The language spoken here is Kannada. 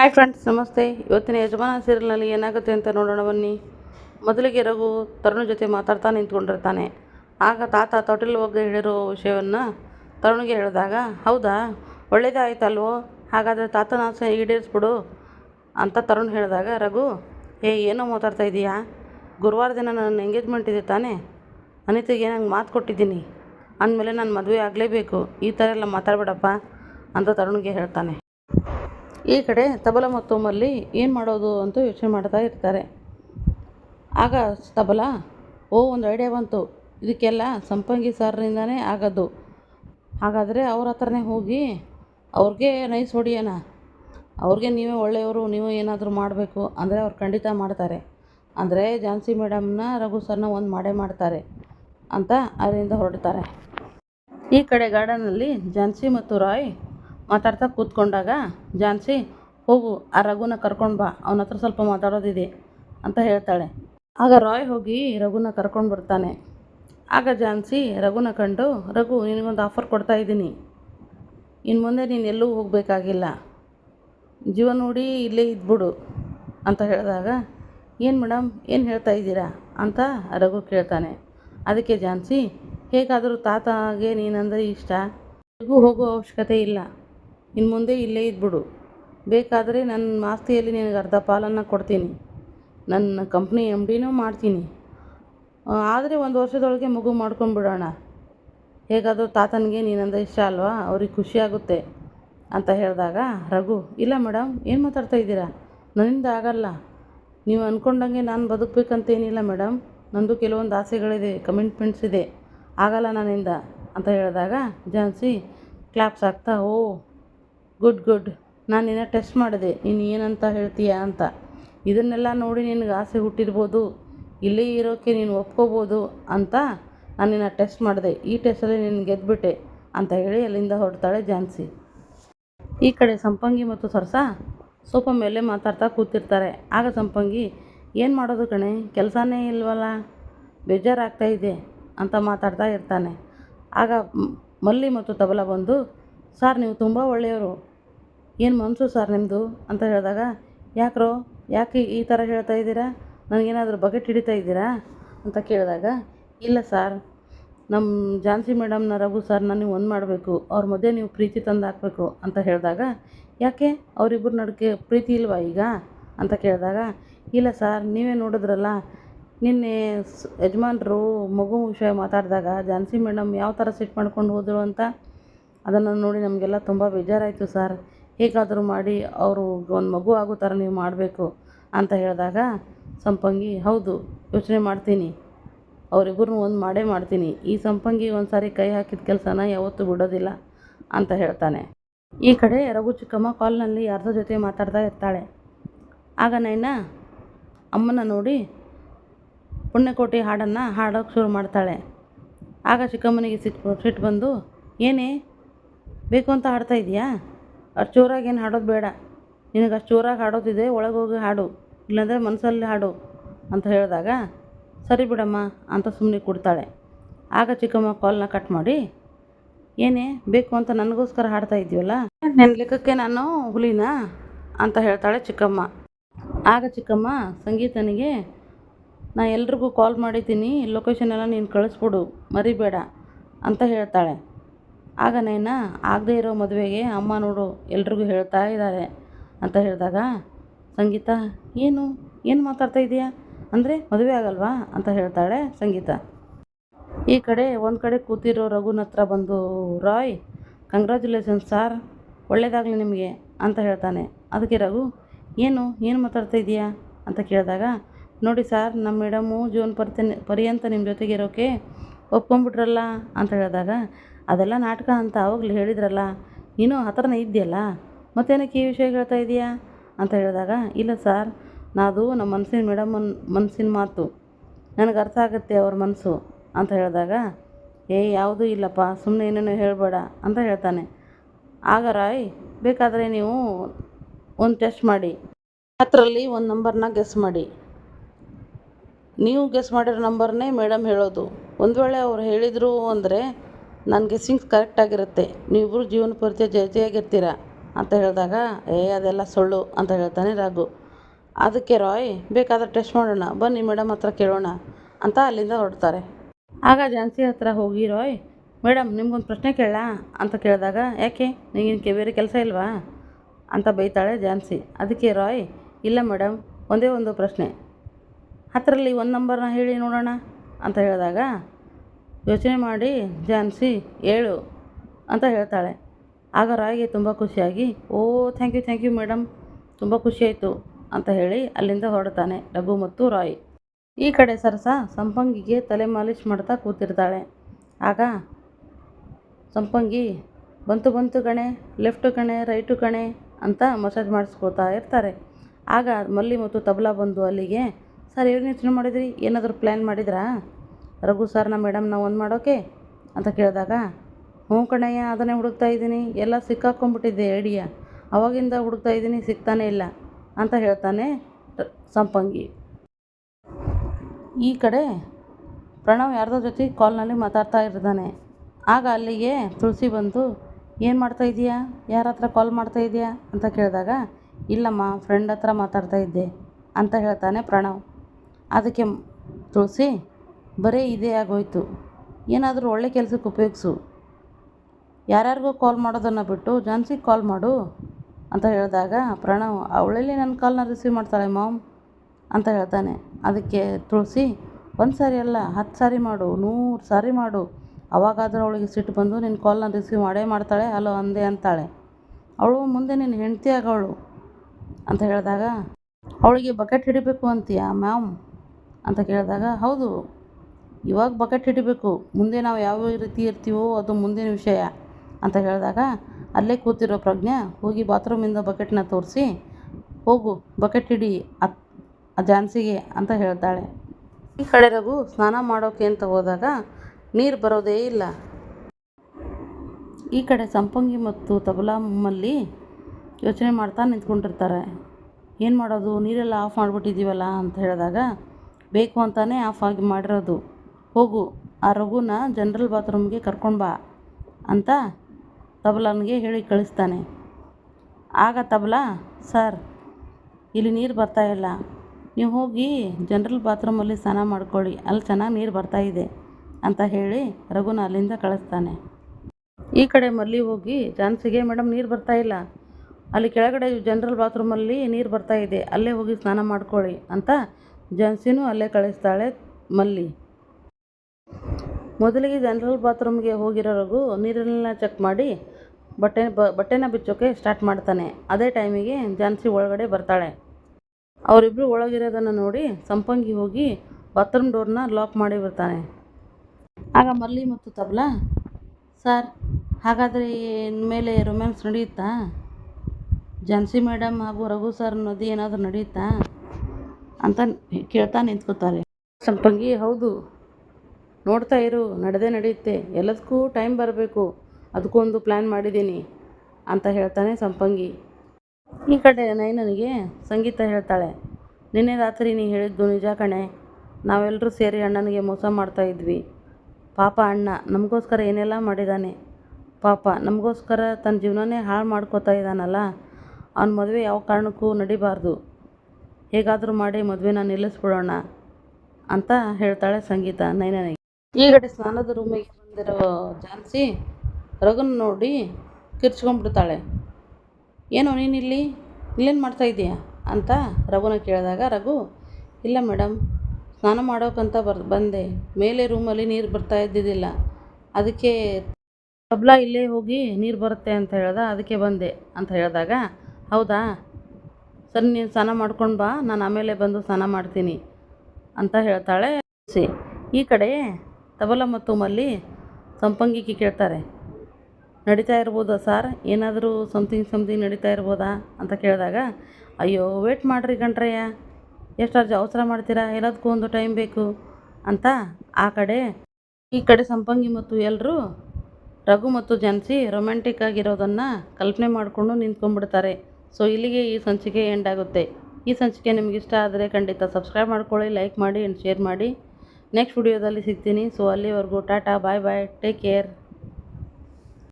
ಹಾಯ್ ಫ್ರೆಂಡ್ಸ್ ನಮಸ್ತೆ. ಇವತ್ತಿನ ಯಜಮಾನ ಸೀರಿಯಲ್ನಲ್ಲಿ ಏನಾಗುತ್ತೆ ಅಂತ ನೋಡೋಣ ಬನ್ನಿ. ಮೊದಲಿಗೆ ರಘು ತರುಣ ಜೊತೆ ಮಾತಾಡ್ತಾ ನಿಂತ್ಕೊಂಡಿರ್ತಾನೆ. ಆಗ ತಾತ ತೊಟ್ಟಿಲ್ ಬಗ್ಗೆ ಹೇಳಿರೋ ವಿಷಯವನ್ನು ತರುಣಿಗೆ ಹೇಳಿದಾಗ, ಹೌದಾ? ಒಳ್ಳೇದೇ ಹಾಗಾದರೆ ತಾತನ ಆಸೆ ಈಡೇರಿಸ್ಬಿಡು ಅಂತ ತರುಣ್ ಹೇಳಿದಾಗ, ರಘು, ಏ, ಏನೋ ಮಾತಾಡ್ತಾ ಇದೀಯಾ? ಗುರುವಾರ ದಿನ ನನ್ನ ಎಂಗೇಜ್ಮೆಂಟ್ ಇದೆ ತಾನೇ. ಅನಿತಿಗೆ ನಂಗೆ ಮಾತು ಕೊಟ್ಟಿದ್ದೀನಿ. ಅಂದಮೇಲೆ ನಾನು ಮದುವೆ ಆಗಲೇಬೇಕು. ಈ ಥರ ಎಲ್ಲ ಮಾತಾಡಬೇಡಪ್ಪ ಅಂತ ತರುಣಿಗೆ ಹೇಳ್ತಾನೆ. ಈ ಕಡೆ ತಬಲ ಮತ್ತು ಮಲ್ಲಿ ಏನು ಮಾಡೋದು ಅಂತ ಯೋಚನೆ ಮಾಡ್ತಾ ಇರ್ತಾರೆ. ಆಗ ತಬಲ, ಓ, ಒಂದು ಐಡಿಯಾ ಬಂತು. ಇದಕ್ಕೆಲ್ಲ ಸಂಪಂಗಿ ಸಾರಿನಿಂದನೇ ಆಗೋದು ಹಾಗಾದರೆ ಅವ್ರ ಹತ್ರನೇ ಹೋಗಿ ಅವ್ರಿಗೆ ನೈಸ್ ಹೊಡಿಯೋಣ. ಅವ್ರಿಗೆ ನೀವೇ ಒಳ್ಳೆಯವರು, ನೀವು ಏನಾದರೂ ಮಾಡಬೇಕು ಅಂದರೆ ಅವ್ರು ಖಂಡಿತ ಮಾಡ್ತಾರೆ. ಅಂದರೆ ಝಾನ್ಸಿ ಮೇಡಮ್ನ ರಘು ಸರ್ನ ಒಂದು ಮಾಡೇ ಮಾಡ್ತಾರೆ ಅಂತ ಅದರಿಂದ ಹೊರಡ್ತಾರೆ. ಈ ಕಡೆ ಗಾರ್ಡನಲ್ಲಿ ಝಾನ್ಸಿ ಮತ್ತು ರಾಯ್ ಮಾತಾಡ್ತಾ ಕೂತ್ಕೊಂಡಾಗ ಝಾನ್ಸಿ ಹೋಗು, ಆ ರಘುನ ಕರ್ಕೊಂಡು ಬಾ, ಅವನ ಹತ್ರ ಸ್ವಲ್ಪ ಮಾತಾಡೋದಿದೆ, ಅಂತ ಹೇಳ್ತಾಳೆ. ಆಗ ರಾಯ್ ಹೋಗಿ ರಘುನ ಕರ್ಕೊಂಡು ಬರ್ತಾನೆ. ಆಗ ಝಾನ್ಸಿ ರಘುನ ಕಂಡು, ರಘು, ನಿನಗೊಂದು ಆಫರ್ ಕೊಡ್ತಾ ಇದ್ದೀನಿ. ಇನ್ನು ಮುಂದೆ ನೀನು ಎಲ್ಲೂ ಹೋಗಬೇಕಾಗಿಲ್ಲ. ಜೀವ ನೋಡಿ ಇಲ್ಲೇ ಇದ್ಬಿಡು, ಅಂತ ಹೇಳಿದಾಗ, ಏನು ಮೇಡಮ್ ಏನು ಹೇಳ್ತಾ ಇದ್ದೀರಾ? ಅಂತ ರಘು ಕೇಳ್ತಾನೆ. ಅದಕ್ಕೆ ಝಾನ್ಸಿ ಹೇಗಾದರೂ ತಾತಗೆ ನೀನಂದರೆ ಇಷ್ಟ. ರಘು ಹೋಗೋ ಅವಶ್ಯಕತೆ ಇಲ್ಲ. ಇನ್ನು ಮುಂದೆ ಇಲ್ಲೇ ಇದ್ಬಿಡು. ಬೇಕಾದರೆ ನನ್ನ ಆಸ್ತಿಯಲ್ಲಿ ನಿನಗೆ ಅರ್ಧ ಪಾಲನ್ನು ಕೊಡ್ತೀನಿ. ನನ್ನ ಕಂಪ್ನಿ ಎಂ ಡಿನೂ ಮಾಡ್ತೀನಿ. ಆದರೆ ಒಂದು ವರ್ಷದೊಳಗೆ ಮಗು ಮಾಡ್ಕೊಂಡ್ಬಿಡೋಣ ಹೇಗಾದರೂ ತಾತನಿಗೆ ನೀನಂದರೆ ಇಷ್ಟ ಅಲ್ವಾ? ಅವ್ರಿಗೆ ಖುಷಿಯಾಗುತ್ತೆ ಅಂತ ಹೇಳಿದಾಗ, ರಘು, ಇಲ್ಲ ಮೇಡಮ್ ಏನು ಮಾತಾಡ್ತಾ ಇದ್ದೀರಾ? ನನ್ನಿಂದ ಆಗಲ್ಲ. ನೀವು ಅಂದ್ಕೊಂಡಂಗೆ ನಾನು ಬದುಕಬೇಕಂತೇನಿಲ್ಲ ಮೇಡಮ್ ನಂದು ಕೆಲವೊಂದು ಆಸೆಗಳಿದೆ ಕಮಿಟ್ಮೆಂಟ್ಸ್ ಇದೆ. ಆಗಲ್ಲ ನನ್ನಿಂದ, ಅಂತ ಹೇಳಿದಾಗ ಝಾನ್ಸಿ ಕ್ಲಾಪ್ಸ್ ಆಗ್ತಾ, ಓ ಗುಡ್ ಗುಡ್. ನಾನು ನಿನ್ನ ಟೆಸ್ಟ್ ಮಾಡಿದೆ. ನೀನು ಏನಂತ ಹೇಳ್ತೀಯಾ ಅಂತ. ಇದನ್ನೆಲ್ಲ ನೋಡಿ ನಿನಗೆ ಆಸೆ ಹುಟ್ಟಿರ್ಬೋದು. ಇಲ್ಲೇ ಇರೋಕ್ಕೆ ನೀನು ಒಪ್ಕೋಬೋದು ಅಂತ ನಾನು ನಿನ್ನ ಟೆಸ್ಟ್ ಮಾಡಿದೆ. ಈ ಟೆಸ್ಟಲ್ಲಿ ನೀನು ಗೆದ್ಬಿಟ್ಟೆ ಅಂತ ಹೇಳಿ ಅಲ್ಲಿಂದ ಹೊರಡ್ತಾಳೆ ಝಾನ್ಸಿ. ಈ ಕಡೆ ಸಂಪಂಗಿ ಮತ್ತು ಸರಸ ಸೋಪ ಮೇಲೆ ಮಾತಾಡ್ತಾ ಕೂತಿರ್ತಾರೆ. ಆಗ ಸಂಪಂಗಿ, ಏನು ಮಾಡೋದು ಕಣೆ? ಕೆಲಸನೇ ಇಲ್ವಲ್ಲ? ಬೇಜಾರಾಗ್ತಾ ಇದೆ ಅಂತ ಮಾತಾಡ್ತಾ ಇರ್ತಾನೆ. ಆಗ ಮಲ್ಲಿ ಮತ್ತು ತಬಲ ಬಂದು, ಸರ್, ನೀವು ತುಂಬ ಒಳ್ಳೆಯವರು. ಏನು ಮನಸ್ಸು ಸರ್ ನಿಮ್ಮದು ಅಂತ ಹೇಳಿದಾಗ, ಯಾಕ್ರೋ, ಯಾಕೆ ಈ ಥರ ಹೇಳ್ತಾ ಇದ್ದೀರಾ? ನನಗೇನಾದರೂ ಬಕೆಟ್ ಹಿಡಿತಾ ಇದ್ದೀರಾ? ಅಂತ ಕೇಳಿದಾಗ, ಇಲ್ಲ ಸರ್, ನಮ್ಮ ಝಾನ್ಸಿ ಮೇಡಮ್ನ ರಘು ಸರ್ನ ನೀವು ಒಂದು ಮಾಡಬೇಕು, ಅವ್ರ ಮಧ್ಯೆ ನೀವು ಪ್ರೀತಿ ತಂದು ಹಾಕಬೇಕು, ಅಂತ ಹೇಳಿದಾಗ, ಯಾಕೆ? ಅವರಿಬ್ಬರು ನಡುಕೆ ಪ್ರೀತಿ ಇಲ್ವಾ ಈಗ? ಅಂತ ಕೇಳಿದಾಗ, ಇಲ್ಲ ಸರ್, ನೀವೇ ನೋಡಿದ್ರಲ್ಲ, ನಿನ್ನೆ ಯಜಮಾನರು ಮಗು ವಿಷಯ ಮಾತಾಡಿದಾಗ, ಝಾನ್ಸಿ ಮೇಡಮ್ ಯಾವ ಥರ ಸಿಟ್ಟು ಮಾಡ್ಕೊಂಡು ಹೋದರು ಅಂತ, ಅದನ್ನು ನೋಡಿ ನಮಗೆಲ್ಲ ತುಂಬ ಬೇಜಾರಾಯಿತು ಸರ್. ಹೇಗಾದರೂ ಮಾಡಿ ಅವರು ಒಂದು ಮಗು ಆಗೋ ಥರ ನೀವು ಮಾಡಬೇಕು ಅಂತ ಹೇಳಿದಾಗ, ಸಂಪಂಗಿ, ಹೌದು, ಯೋಚನೆ ಮಾಡ್ತೀನಿ. ಅವರಿಬ್ಬರನ್ನೂ ಒಂದು ಮಾಡೇ ಮಾಡ್ತೀನಿ. ಈ ಸಂಪಂಗಿ ಒಂದು ಸಾರಿ ಕೈ ಹಾಕಿದ ಕೆಲಸನ ಯಾವತ್ತೂ ಬಿಡೋದಿಲ್ಲ ಅಂತ ಹೇಳ್ತಾನೆ. ಈ ಕಡೆ ರಘು ಚಿಕ್ಕಮ್ಮ ಕಾಲ್ನಲ್ಲಿ ಯಾರ್ದೋ ಜೊತೆ ಮಾತಾಡ್ತಾ ಇರ್ತಾಳೆ. ಆಗ ನೈನ ಅಮ್ಮನ ನೋಡಿ ಪುಣ್ಯಕೋಟಿ ಹಾಡನ್ನು ಹಾಡೋಕ್ಕೆ ಶುರು ಮಾಡ್ತಾಳೆ. ಆಗ ಚಿಕ್ಕಮ್ಮನಿಗೆ ಸಿಟ್ಟು ಸಿಟ್ಟು ಬಂದು, ಏನೇ, ಬೇಕು ಅಂತ ಹಾಡ್ತಾ ಇದೆಯಾ? ಅಷ್ಟು ಜೋರಾಗಿ ಏನು ಹಾಡೋದು ಬೇಡ. ನಿನಗೆ ಅಷ್ಟು ಜೋರಾಗಿ ಹಾಡೋದಿದೆ ಒಳಗೆ ಹೋಗಿ ಹಾಡು. ಇಲ್ಲಾಂದರೆ ಮನಸ್ಸಲ್ಲಿ ಹಾಡು ಅಂತ ಹೇಳಿದಾಗ, ಸರಿ ಬಿಡಮ್ಮ ಅಂತ ಸುಮ್ಮನೆ ಕೊಡ್ತಾಳೆ. ಆಗ ಚಿಕ್ಕಮ್ಮ ಕಾಲ್ನ ಕಟ್ ಮಾಡಿ, ಏನೇ, ಬೇಕು ಅಂತ ನನಗೋಸ್ಕರ ಹಾಡ್ತಾ ಇದ್ದೀವಲ್ಲ? ನನ್ನ ಲೆಕ್ಕಕ್ಕೆ ನಾನು ಹುಲಿನಾ? ಅಂತ ಹೇಳ್ತಾಳೆ ಚಿಕ್ಕಮ್ಮ. ಆಗ ಚಿಕ್ಕಮ್ಮ, ಸಂಗೀತನಿಗೆ ನಾ ಎಲ್ರಿಗೂ ಕಾಲ್ ಮಾಡಿದ್ದೀನಿ ಲೊಕೇಶನ್ ಎಲ್ಲ ನೀನು ಕಳಿಸ್ಬಿಡು, ಮರಿಬೇಡ ಅಂತ ಹೇಳ್ತಾಳೆ. ಆಗ ನೈನ ಆಗದೇ ಇರೋ ಮದುವೆಗೆ ಅಮ್ಮ ನೋಡು ಎಲ್ರಿಗೂ ಹೇಳ್ತಾ ಇದ್ದಾರೆ ಅಂತ ಹೇಳಿದಾಗ, ಸಂಗೀತ, ಏನು ಏನು ಮಾತಾಡ್ತಾ ಇದೀಯಾ? ಅಂದರೆ ಮದುವೆ ಆಗಲ್ವಾ? ಅಂತ ಹೇಳ್ತಾಳೆ ಸಂಗೀತ. ಈ ಕಡೆ ಒಂದು ಕಡೆ ಕೂತಿರೋ ರಘುನ ಹತ್ರ ಬಂದು, ರಾಯ್ ಕಂಗ್ರ್ಯಾಚುಲೇಷನ್ ಸಾರ್ ಒಳ್ಳೇದಾಗಲಿ ನಿಮಗೆ ಅಂತ ಹೇಳ್ತಾನೆ. ಅದಕ್ಕೆ ರಘು, ಏನು ಏನು ಮಾತಾಡ್ತಾ ಇದೀಯಾ? ಅಂತ ಕೇಳಿದಾಗ, ನೋಡಿ ಸಾರ್ ನಮ್ಮ ಮೇಡಮು ಜೂನ್ ಪರ್ತೆ ಪರ್ಯಂತ ನಿಮ್ಮ ಜೊತೆಗೆ ಇರೋಕ್ಕೆ ಒಪ್ಕೊಂಡ್ಬಿಟ್ರಲ್ಲ ಅಂತ ಹೇಳಿದಾಗ, ಅದೆಲ್ಲ ನಾಟಕ ಅಂತ ಅವಾಗಲೇ ಹೇಳಿದ್ರಲ್ಲ ನೀನು ಆ ಥರನೇ ಇದೆಯಲ್ಲ ಮತ್ತೇನಕ್ಕೆ ಈ ವಿಷಯ ಹೇಳ್ತಾ ಇದೀಯಾ? ಅಂತ ಹೇಳಿದಾಗ, ಇಲ್ಲ ಸರ್, ನಾದು ನಮ್ಮ ಮನಸ್ಸಿನ ಮೇಡಮ್ ಮನಸ್ಸಿನ ಮಾತು, ನನಗೆ ಅರ್ಥ ಆಗುತ್ತೆ ಅವ್ರ ಮನಸ್ಸು ಅಂತ ಹೇಳಿದಾಗ, ಏ, ಯಾವುದೂ ಇಲ್ಲಪ್ಪ ಸುಮ್ಮನೆ ಏನೇನೋ ಹೇಳಬೇಡ, ಅಂತ ಹೇಳ್ತಾನೆ. ಆಗ ರಾಯ್, ಬೇಕಾದರೆ ನೀವು ಒಂದು ಟೆಸ್ಟ್ ಮಾಡಿ, ಹತ್ತರಲ್ಲಿ ಒಂದು ನಂಬರ್ನ ಗೆಸ್ ಮಾಡಿ. ನೀವು ಗೆಸ್ ಮಾಡಿರೋ ನಂಬರ್ನೇ ಮೇಡಮ್ ಹೇಳೋದು. ಒಂದು ವೇಳೆ ಅವ್ರು ಹೇಳಿದರು ಅಂದರೆ ನನ್ನ ಗೆಸ್ಸಿಂಗ್ಸ್ ಕರೆಕ್ಟಾಗಿರುತ್ತೆ ನೀವಿಬ್ಬರು ಜೀವನ ಪೂರ್ತಿ ಜೊತೆಯಾಗಿರ್ತೀರ ಅಂತ ಹೇಳಿದಾಗ, ಏ, ಅದೆಲ್ಲ ಸುಳ್ಳು ಅಂತ ಹೇಳ್ತಾನೆ ರಾಘು. ಅದಕ್ಕೆ ರಾಯ್, ಬೇಕಾದ್ರೆ ಟೆಸ್ಟ್ ಮಾಡೋಣ. ಬನ್ನಿ ಮೇಡಮ್ ಹತ್ರ ಕೇಳೋಣ ಅಂತ ಅಲ್ಲಿಂದ ಹೊರಡ್ತಾರೆ. ಆಗ ಝಾನ್ಸಿ ಹತ್ರ ಹೋಗಿ, ರಾಯ್ ಮೇಡಮ್ ನಿಮ್ಗೊಂದು ಪ್ರಶ್ನೆ ಕೇಳಾ ಅಂತ ಕೇಳಿದಾಗ, ಯಾಕೆ? ನಿನಗೆ ಬೇರೆ ಕೆಲಸ ಇಲ್ವಾ? ಅಂತ ಬೈತಾಳೆ ಝಾನ್ಸಿ. ಅದಕ್ಕೆ ರಾಯ್, ಇಲ್ಲ ಮೇಡಮ್ ಒಂದೇ ಒಂದು ಪ್ರಶ್ನೆ. ಹತ್ತರಲ್ಲಿ ಒಂದು ನಂಬರ್ನ ಹೇಳಿ ನೋಡೋಣ. ಅಂತ ಹೇಳಿದಾಗ, ಯೋಚನೆ ಮಾಡಿ ಝಾನ್ಸಿ ಏಳು ಅಂತ ಹೇಳ್ತಾಳೆ. ಆಗ ರಾಯಿಗೆ ತುಂಬ ಖುಷಿಯಾಗಿ, ಓ thank you thank you madam ತುಂಬ ಖುಷಿಯಾಯಿತು ಅಂತ ಹೇಳಿ ಅಲ್ಲಿಂದ ಹೊರಡ್ತಾನೆ ರಘು ಮತ್ತು ರಾಯ್. ಈ ಕಡೆ ಸರಸ ಸಂಪಂಗಿಗೆ ತಲೆ ಮಾಲಿಶ್ ಮಾಡ್ತಾ ಕೂತಿರ್ತಾಳೆ. ಆಗ ಸಂಪಂಗಿ, ಬಂತು ಬಂತು ಕಣೆ, ಲೆಫ್ಟು ಕಣೆ, ರೈಟು ಕಣೆ ಅಂತ ಮಸಾಜ್ ಮಾಡಿಸ್ಕೊಳ್ತಾ ಇರ್ತಾರೆ. ಆಗ ಮಲ್ಲಿ ಮತ್ತು ತಬಲಾ ಬಂದು ಅಲ್ಲಿಗೆ ಸರ್, ಏನು ಯೋಚನೆ ಮಾಡಿದ್ರಿ? ಏನಾದರೂ ಪ್ಲ್ಯಾನ್ ಮಾಡಿದ್ರಾ? ರಘು ಸರ್ ನಮ್ಮ ಮೇಡಮ್ ನಾವು ಒಂದು ಮಾಡೋಕೆ? ಅಂತ ಕೇಳಿದಾಗ, ಹ್ಞೂ ಕಣಯ್ಯ, ಅದನ್ನೇ ಹುಡುಕ್ತಾ ಇದ್ದೀನಿ. ಎಲ್ಲ ಸಿಕ್ಕಾಕೊಂಡ್ಬಿಟ್ಟಿದ್ದೆ ಐಡಿಯಾ. ಅವಾಗಿಂದ ಹುಡುಕ್ತಾ ಇದ್ದೀನಿ, ಸಿಗ್ತಾನೇ ಇಲ್ಲ, ಅಂತ ಹೇಳ್ತಾನೆ ಸಂಪಂಗಿ. ಈ ಕಡೆ ಪ್ರಣವ್ ಯಾರ್ದೋ ಜೊತೆ ಕಾಲ್ನಲ್ಲಿ ಮಾತಾಡ್ತಾ ಇರ್ತಾನೆ ಆಗ ಅಲ್ಲಿಗೆ ತುಳಸಿ ಬಂದು, ಏನು ಮಾಡ್ತಾ ಇದೀಯಾ ಯಾರ ಹತ್ರ ಕಾಲ್ ಮಾಡ್ತಾ ಇದೆಯಾ ಅಂತ ಕೇಳಿದಾಗ, ಇಲ್ಲಮ್ಮ ಫ್ರೆಂಡ್ ಹತ್ರ ಮಾತಾಡ್ತಾ ಇದ್ದೆ, ಅಂತ ಹೇಳ್ತಾನೆ ಪ್ರಣವ್. ಅದಕ್ಕೆ ತುಳಸಿ, ಬರೀ ಇದೇ ಆಗೋಯ್ತು. ಏನಾದರೂ ಒಳ್ಳೆ ಕೆಲಸಕ್ಕೆ ಉಪಯೋಗಿಸು. ಯಾರ್ಯಾರಿಗೂ ಕಾಲ್ ಮಾಡೋದನ್ನು ಬಿಟ್ಟು ಜಾನ್ಸಿಗೆ ಕಾಲ್ ಮಾಡು ಅಂತ ಹೇಳಿದಾಗ ಪ್ರಣವ್, ಅವಳಲ್ಲಿ ನನ್ನ ಕಾಲ್ನ ರಿಸೀವ್ ಮಾಡ್ತಾಳೆ ಮಾಮ್ ಅಂತ ಹೇಳ್ತಾನೆ. ಅದಕ್ಕೆ ತುಳಸಿ, ಒಂದು ಸಾರಿ ಅಲ್ಲ, ಹತ್ತು ಸಾರಿ ಮಾಡು, ನೂರು ಸಾರಿ ಮಾಡು. ಅವಾಗಾದರೂ ಅವಳಿಗೆ ಸಿಟ್ಟು ಬಂದು ನಿನ್ನ ಕಾಲ್ನ ರಿಸೀವ್ ಮಾಡೇ ಮಾಡ್ತಾಳೆ, ಹಲೋ ಅಂದೆ ಅಂತಾಳೆ. ಅವಳು ಮುಂದೆ ನಿನ್ನ ಹೆಂಡತಿ ಆಗವಳು ಅಂತ ಹೇಳಿದಾಗ, ಅವಳಿಗೆ ಬಕೆಟ್ ಹಿಡಿಬೇಕು ಅಂತೀಯ ಮ್ಯಾಮ್ ಅಂತ ಕೇಳಿದಾಗ, ಹೌದು, ಇವಾಗ ಬಕೆಟ್ ಹಿಡಿಬೇಕು, ಮುಂದೆ ನಾವು ಯಾವ ರೀತಿ ಇರ್ತೀವೋ ಅದು ಮುಂದಿನ ವಿಷಯ ಅಂತ ಹೇಳಿದಾಗ ಅಲ್ಲೇ ಕೂತಿರೋ ಪ್ರಜ್ಞೆ ಹೋಗಿ ಬಾತ್ರೂಮಿಂದ ಬಕೆಟ್ನ ತೋರಿಸಿ, ಹೋಗು, ಬಕೆಟ್ ಹಿಡಿ ಆ ಝಾನ್ಸಿಗೆ ಅಂತ ಹೇಳ್ತಾಳೆ. ಈ ಕಡೆ ರಘು ಸ್ನಾನ ಮಾಡೋಕೆ ಅಂತ ಹೋದಾಗ ನೀರು ಬರೋದೇ ಇಲ್ಲ. ಈ ಕಡೆ ಸಂಪಂಗಿ ಮತ್ತು ತಬಲಾ ಮಲ್ಲಿ ಯೋಚನೆ ಮಾಡ್ತಾ ನಿಂತ್ಕೊಂಡಿರ್ತಾರೆ. ಏನು ಮಾಡೋದು, ನೀರೆಲ್ಲ ಆಫ್ ಮಾಡಿಬಿಟ್ಟಿದ್ದೀವಲ್ಲ ಅಂತ ಹೇಳಿದಾಗ ಬೇಕು ಅಂತಾನೆ ಆಫ್ ಆಗಿ ಮಾಡಿರೋದು. ಹೋಗು, ಆ ರಘುನ ಜನರಲ್ ಬಾತ್ರೂಮ್ಗೆ ಕರ್ಕೊಂಡು ಬಾ ಅಂತ ತಬಲನಿಗೆ ಹೇಳಿ ಕಳಿಸ್ತಾನೆ. ಆಗ ತಬಲಾ, ಸರ್, ಇಲ್ಲಿ ನೀರು ಬರ್ತಾ ಇಲ್ಲ. ನೀವು ಹೋಗಿ ಜನರಲ್ ಬಾತ್ರೂಮಲ್ಲಿ ಸ್ನಾನ ಮಾಡ್ಕೊಳ್ಳಿ. ಅಲ್ಲಿ ಚೆನ್ನಾಗಿ ನೀರು ಬರ್ತಾ ಇದೆ ಅಂತ ಹೇಳಿ ರಘುನ ಅಲ್ಲಿಂದ ಕಳಿಸ್ತಾನೆ. ಈ ಕಡೆ ಮಲ್ಲಿ ಹೋಗಿ, ಜಾನ್ಸಿಗೆ ಮೇಡಮ್ ನೀರು ಬರ್ತಾ ಇಲ್ಲ. ಅಲ್ಲಿ ಕೆಳಗಡೆ ಜನರಲ್ ಬಾತ್ರೂಮಲ್ಲಿ ನೀರು ಬರ್ತಾ ಇದೆ. ಅಲ್ಲೇ ಹೋಗಿ ಸ್ನಾನ ಮಾಡ್ಕೊಳ್ಳಿ ಅಂತ ಝಾನ್ಸಿನೂ ಅಲ್ಲೇ ಕಳಿಸ್ತಾಳೆ ಮಲ್ಲಿ. ಮೊದಲಿಗೆ ಜನರಲ್ ಬಾತ್ರೂಮ್ಗೆ ಹೋಗಿರೋ ರಘು ನೀರನ್ನೆಲ್ಲ ಚೆಕ್ ಮಾಡಿ ಬಟ್ಟೆ ಬ, ಬಟ್ಟೆನ ಬಿಚ್ಚೋಕೆ ಸ್ಟಾರ್ಟ್ ಮಾಡ್ತಾನೆ. ಅದೇ ಟೈಮಿಗೆ ಝಾನ್ಸಿ ಒಳಗಡೆ ಬರ್ತಾಳೆ. ಅವರಿಬ್ಬರು ಒಳಗಿರೋದನ್ನು ನೋಡಿ ಸಂಪಂಗಿ ಹೋಗಿ ಬಾತ್ರೂಮ್ ಡೋರ್ನ ಲಾಕ್ ಮಾಡಿ ಬರ್ತಾನೆ ಆಗ ಮಲ್ಲಿ ಮತ್ತು ತಬಲಾ, ಸರ್, ಹಾಗಾದರೆ ಇನ್ಮೇಲೆ ರೊಮ್ಯಾನ್ಸ್ ನಡೆಯುತ್ತಾ? ಝಾನ್ಸಿ ಮೇಡಮ್ ಹಾಗೂ ರಘು ಸರ್ ನದಿ ಏನಾದರೂ ನಡೆಯುತ್ತಾ? ಅಂತ ಕೇಳ್ತಾ ನಿಂತ್ಕೋತಾರೆ. ಸಂಪಂಗಿ, ಹೌದು, ನೋಡ್ತಾ ಇರು, ನಡೆದೇ ನಡೆಯುತ್ತೆ, ಎಲ್ಲದಕ್ಕೂ ಟೈಮ್ ಬರಬೇಕು ಅದಕ್ಕೊಂದು ಪ್ಲ್ಯಾನ್ ಮಾಡಿದ್ದೀನಿ, ಅಂತ ಹೇಳ್ತಾನೆ ಸಂಪಂಗಿ. ಈ ಕಡೆ ನೈನನಿಗೆ ಸಂಗೀತ ಹೇಳ್ತಾಳೆ, ನಿನ್ನೆ ರಾತ್ರಿ ನೀ ಹೇಳಿದ್ದು ನಿಜ ಕಣೆ ನಾವೆಲ್ಲರೂ ಸೇರಿ ಅಣ್ಣನಿಗೆ ಮೋಸ ಮಾಡ್ತಾ ಇದ್ವಿ. ಪಾಪ ಅಣ್ಣ, ನಮಗೋಸ್ಕರ ಏನೆಲ್ಲ ಮಾಡಿದ್ದಾನೆ ಪಾಪ, ನಮಗೋಸ್ಕರ ತನ್ನ ಜೀವನನೇ ಹಾಳು ಮಾಡ್ಕೋತಾ ಇದ್ದಾನಲ್ಲ, ಅವನ ಮದುವೆ ಯಾವ ಕಾರಣಕ್ಕೂ ನಡಿಬಾರ್ದು. ಹೇಗಾದರೂ ಮಾಡಿ ಮದುವೆನ ನಿಲ್ಲಿಸ್ಬಿಡೋಣ ಅಂತ ಹೇಳ್ತಾಳೆ ಸಂಗೀತ ನೈನನಿಗೆ. ಈ ಕಡೆ ಸ್ನಾನದ ರೂಮಿಗೆ ಬಂದಿರೋ ಝಾನ್ಸಿ ರಘುನ ನೋಡಿ ಕಿರ್ಚ್ಕೊಂಡ್ಬಿಡ್ತಾಳೆ. ಏನೋ ನೀನು ಇಲ್ಲಿ ಇಲ್ಲೇನು ಮಾಡ್ತಾ ಇದೀಯಾ? ಅಂತ ರಘುನ ಕೇಳಿದಾಗ, ರಘು, ಇಲ್ಲ ಮೇಡಮ್ ಸ್ನಾನ ಮಾಡೋಕ್ಕಂತ ಬರ್, ಬಂದೆ. ಮೇಲೆ ರೂಮಲ್ಲಿ ನೀರು ಬರ್ತಾ ಇದ್ದಿದ್ದಿಲ್ಲ. ಅದಕ್ಕೆ ತಬ್ಲಾ ಇಲ್ಲೇ ಹೋಗಿ ನೀರು ಬರುತ್ತೆ ಅಂತ ಹೇಳ್ದ, ಅದಕ್ಕೆ ಬಂದೆ, ಅಂತ ಹೇಳಿದಾಗ, ಹೌದಾ? ಸರಿ, ನೀನು ಸ್ನಾನ ಮಾಡ್ಕೊಂಡು ಬಾ, ನಾನು ಆಮೇಲೆ ಬಂದು ಸ್ನಾನ ಮಾಡ್ತೀನಿ ಅಂತ ಹೇಳ್ತಾಳೆ ಸಿ. ಈ ಕಡೆ ತಬಲ ಮತ್ತು ಮಲ್ಲಿ ಸಂಪಂಗಿಕಿ ಕೇಳ್ತಾರೆ, ನಡೀತಾ ಇರ್ಬೋದಾ ಸರ್? ಏನಾದರೂ ಸಮ್ಥಿಂಗ್ ಸಮ್ಥಿಂಗ್ ನಡೀತಾ ಇರ್ಬೋದಾ? ಅಂತ ಕೇಳಿದಾಗ, ಅಯ್ಯೋ ವೇಟ್ ಮಾಡಿರಿ ಎಷ್ಟು ಅವಸರ ಮಾಡ್ತೀರಾ? ಎಲ್ಲದಕ್ಕೂ ಒಂದು ಟೈಮ್ ಬೇಕು. ಅಂತ ಆ ಕಡೆ, ಈ ಕಡೆ ಸಂಪಂಗಿ ಮತ್ತು ಎಲ್ಲರೂ ರಘು ಮತ್ತು ಜನ್ಸಿ ರೊಮ್ಯಾಂಟಿಕ್ ಆಗಿರೋದನ್ನು ಕಲ್ಪನೆ ಮಾಡಿಕೊಂಡು ನಿಂತ್ಕೊಂಡ್ಬಿಡ್ತಾರೆ. ಸೊ ಇಲ್ಲಿಗೆ ಈ ಸಂಚಿಕೆ ಎಂಡ್ ಆಗುತ್ತೆ. ಈ ಸಂಚಿಕೆ ನಿಮ್ಗೆ ಇಷ್ಟ ಆದರೆ ಖಂಡಿತ ಸಬ್ಸ್ಕ್ರೈಬ್ ಮಾಡ್ಕೊಳ್ಳಿ ಲೈಕ್ ಮಾಡಿ ಆ್ಯಂಡ್ ಶೇರ್ ಮಾಡಿ. ನೆಕ್ಸ್ಟ್ ವಿಡಿಯೋದಲ್ಲಿ ಸಿಗ್ತೀನಿ. ಸೊ ಅಲ್ಲಿವರೆಗೂ tata bye bye take care